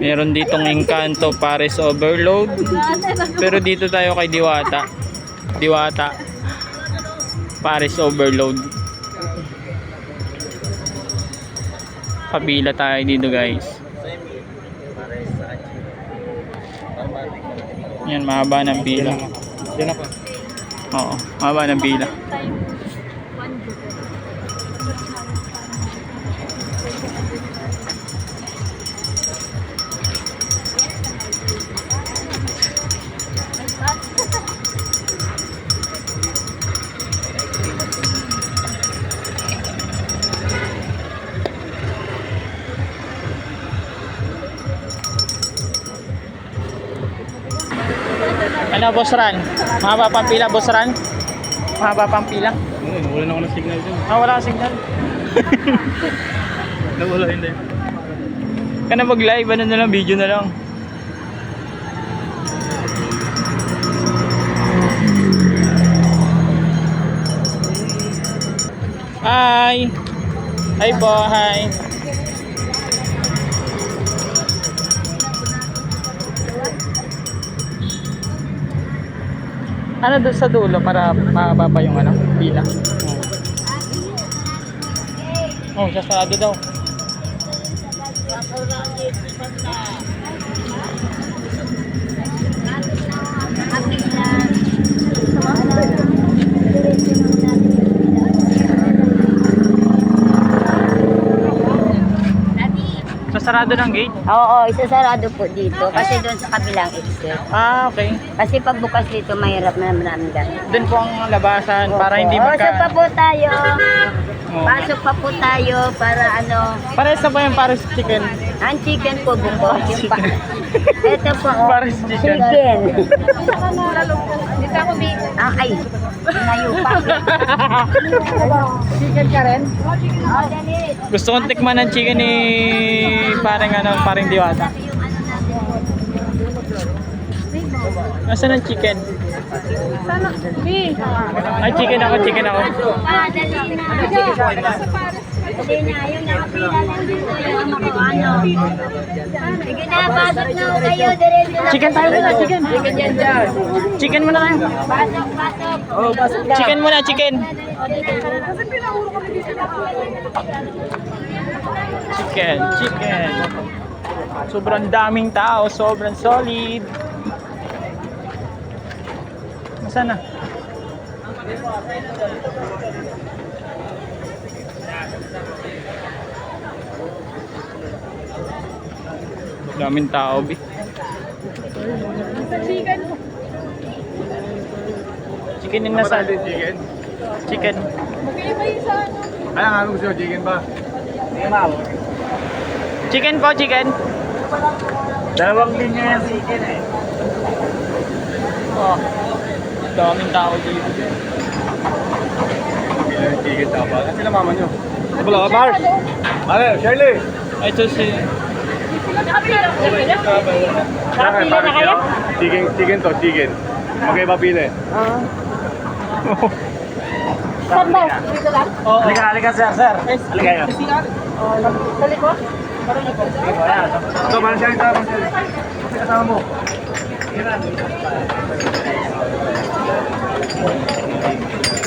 Meron ditong Encanto Pares Overload. Pero dito tayo kay Diwata. Diwata. Pares Overload. Kabila tayo dito guys. Yan, mahaba ng pila. Yan ako. Oo, mahaba ng pila. Ano, Boss Ran? Mahaba pang pila, Boss Ran? Mahaba pang pila? Ayun, wala na ako ng signal dyan. Ah, wala kang signal. Nawala hindi. Ka na mag-live, ano na lang, video na lang. Hi! Hi po, hi! Ano doon sa dulo para mababa yung ano, pila? Oh, sasarado daw. Sasarado ng gate? Oo, isasarado po dito kasi doon sa kabilang exit. Ah, okay. Kasi pag bukas dito, mahirap na namin gano'n. Doon po ang labasan para hindi Oo, saan pa magka... po tayo? Pasok pa po tayo para ano, Pares na ba yung pares chicken? ang chicken po buko. Yung pa, ito po, oh, Pares chicken. chicken. Dito ako, Bi. Ah, ay, layo pa. chicken ka rin? Oo, dali. Gusto kong tikman ng chicken ni parang ano, parang diwata. Ano. Nasaan ang chicken? Ay, chicken ako, chicken ako. Ah, na. Sige na, pasok na kayo. Chicken tayo muna, chicken. Chicken muna tayo. Pasok, pasok Chicken muna, chicken. Chicken, chicken. Sobrang daming tao, sobrang solid. Nasaan na? Daming tao, bi. Chicken yung nasa. chicken. Chicken. Ano nga gusto chicken ba? Chicken po, chicken. Dalawang linya yung chicken eh. Oh. Daming tao dito. Yung chicken tapa. Kasi sila mama nyo. Wala ka, Mar? Mare, Shirley! Ito si... Nakapila na kayo? Chicken, chicken to, chicken. Magkaiba pila eh. Saan ba? Dito lang? Oo. Halika, halika sir, sir. Halika kayo. Dali ko? Ito, siya, ito, siya. Kasama mo. Thank you.